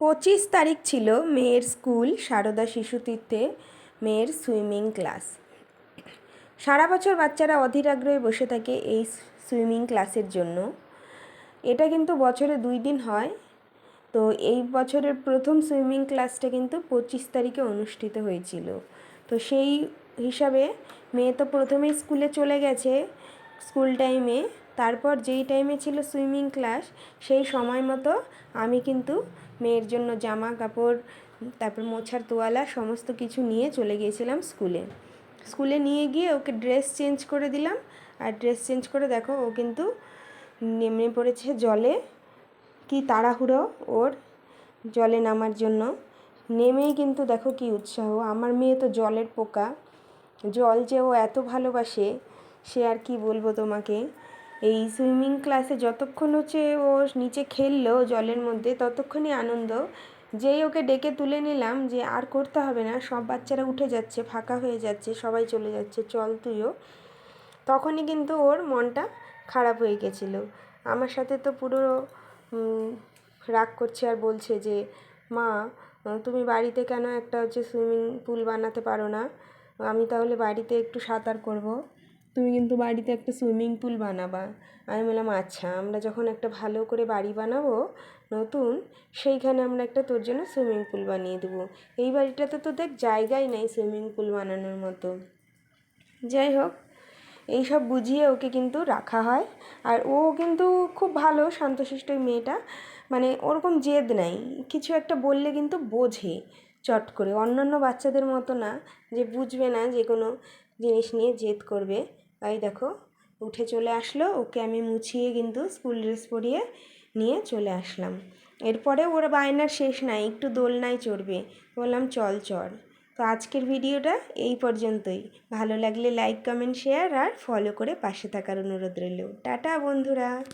পঁচিশ তারিখ ছিল মেয়ের স্কুল সারদা শিশুতীর্থে মেয়ের সুইমিং ক্লাস। সারা বছর বাচ্চারা অধীর আগ্রহে বসে থাকে এই সুইমিং ক্লাসের জন্য। এটা কিন্তু বছরে দুই দিন হয়। তো এই বছরের প্রথম সুইমিং ক্লাসটা কিন্তু পঁচিশ তারিখে অনুষ্ঠিত হয়েছিল। তো সেই হিসাবে মেয়ে তো প্রথমেই স্কুলে চলে গেছে স্কুল টাইমে। তারপর যেই টাইমে ছিল সুইমিং ক্লাস সেই সময় মতো আমি কিন্তু মেয়ের জন্য জামা, কাপড়, তারপর মোছার তোয়ালা সমস্ত কিছু নিয়ে চলে গিয়েছিলাম স্কুলে স্কুলে নিয়ে গিয়ে ওকে ড্রেস চেঞ্জ করে দিলাম। আর ড্রেস চেঞ্জ করে দেখো, ও কিন্তু নেমে পড়েছে জলে। কি তাড়াহুড়ো ওর জলে নামার জন্য। নেমেই কিন্তু দেখো কি উৎসাহ। আমার মেয়ে তো জলের পোকা। জল যে ও এত ভালোবাসে, সে আর কি বলব তোমাকে? এই সুইমিং ক্লাসে যতক্ষণ হচ্ছে ও নিচে খেললো জলের মধ্যে, ততক্ষণই আনন্দ। যেই ওকে ডেকে তুলে নিলাম যে আর করতে হবে না, সব বাচ্চারা উঠে যাচ্ছে, ফাঁকা হয়ে যাচ্ছে, সবাই চলে যাচ্ছে, চল তুইও। তখনই কিন্তু ওর মনটা খারাপ হয়ে গেছিল। আমার সাথে তো পুরো রাগ করছে আর বলছে যে, মা, তুমি বাড়িতে কেন একটা হচ্ছে সুইমিং পুল বানাতে পারো না? আমি তাহলে বাড়িতে একটু সাঁতার করব। তুমি কিন্তু বাড়িতে একটা সুইমিং পুল বানাবা। আমি বললাম আচ্ছা আমরা যখন একটা ভালো করে বাড়ি বানাবো নতুন, সেইখানে আমরা একটা তোর জন্য সুইমিং পুল বানিয়ে দেবো। এই বাড়িটাতে তো দেখ জায়গাই নেই সুইমিং পুল বানানোর মতো। যাই হোক এইসব বুঝিয়ে ওকে কিন্তু রাখা হয়। আর ও কিন্তু খুব ভালো, শান্তশিষ্ট মেয়েটা। মানে ওরকম জেদ নাই। কিছু একটা বললে কিন্তু বোঝে চট করে। অন্যান্য বাচ্চাদের মতো না, যে বুঝবে না যে কোনো জিনিস নিয়ে জেদ করবে। তাই দেখো, উঠে চলে আসলো। ওকে আমি মুছিয়ে কিন্তু স্কুল ড্রেস পরিয়ে নিয়ে চলে আসলাম। এরপরে ওর বায়নার শেষ নাই, একটু দোলনায় চড়বে। বললাম, চল চল তো আজকের ভিডিওটা এই পর্যন্তই। ভালো লাগলে লাইক কমেন্ট শেয়ার আর ফলো করে পাশে থাকার অনুরোধ রইল। টাটা বন্ধুরা।